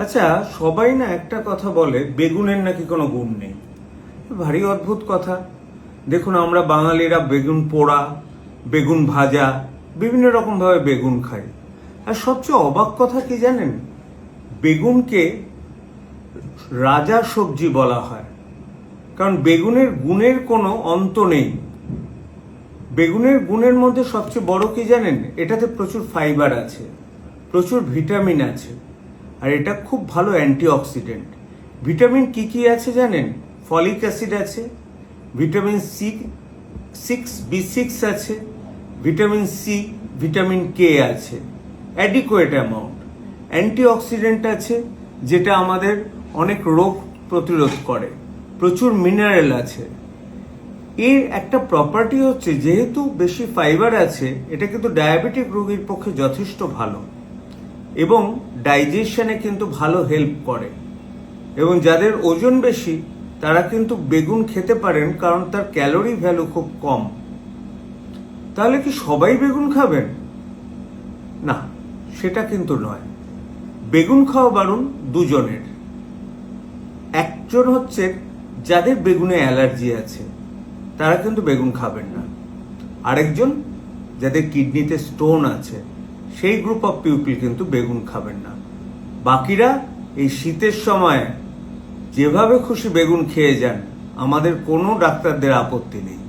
আচ্ছা সবাই না একটা কথা বলে, বেগুনের নাকি কোনো গুণ নেই। ভারী অদ্ভুত কথা। দেখুন, আমরা বাঙালিরা বেগুন পোড়া, বেগুন ভাজা, বিভিন্ন রকমভাবে বেগুন খাই। আর সবচেয়ে অবাক কথা কি জানেন? বেগুনকে রাজা সবজি বলা হয়। কারণ বেগুনের গুণের কোনো অন্ত নেই। বেগুনের গুণের মধ্যে সবচেয়ে বড় কি জানেন? এটাতে প্রচুর ফাইবার আছে, প্রচুর ভিটামিন আছে। আর এটা খুব ভালো অ্যান্টিঅক্সিডেন্ট। ভিটামিন কি কি আছে জানেন? ফলিক অ্যাসিড আছে, vitamin C, six B six আছে, ভিটামিন সি, ভিটামিন কে আছে। Adequate amount. অ্যান্টিঅক্সিডেন্ট আছে, যেটা আমাদের অনেক রোগ প্রতিরোধ করে। প্রচুর মিনারেল আছে। এর একটা প্রপার্টি হচ্ছে, যেহেতু বেশি ফাইবার আছে, এটা কিন্তু ডায়াবেটিক রোগীর পক্ষে যথেষ্ট ভালো। এবং ডাইজেশনে কিন্তু ভালো হেল্প করে। এবং যাদের ওজন বেশি, তারা কিন্তু বেগুন খেতে পারেন কারণ তার ক্যালোরি ভ্যালু খুব কম। তাহলে কি সবাই বেগুন খাবেন? না, সেটা কিন্তু নয়। বেগুন খাওয়া বারণ দুজনের। একজন হচ্ছে যাদের বেগুনে অ্যালার্জি আছে, তারা কিন্তু বেগুন খাবেন না। আরেকজন যাদের কিডনিতে স্টোন আছে সেই গ্রুপ অফ পিপল কিন্তু বেগুন খাবেন না। বাকিরা এই শীতের সময় যেভাবে খুশি বেগুন খেয়ে যান, আমাদের কোনো ডাক্তারদের আপত্তি নেই।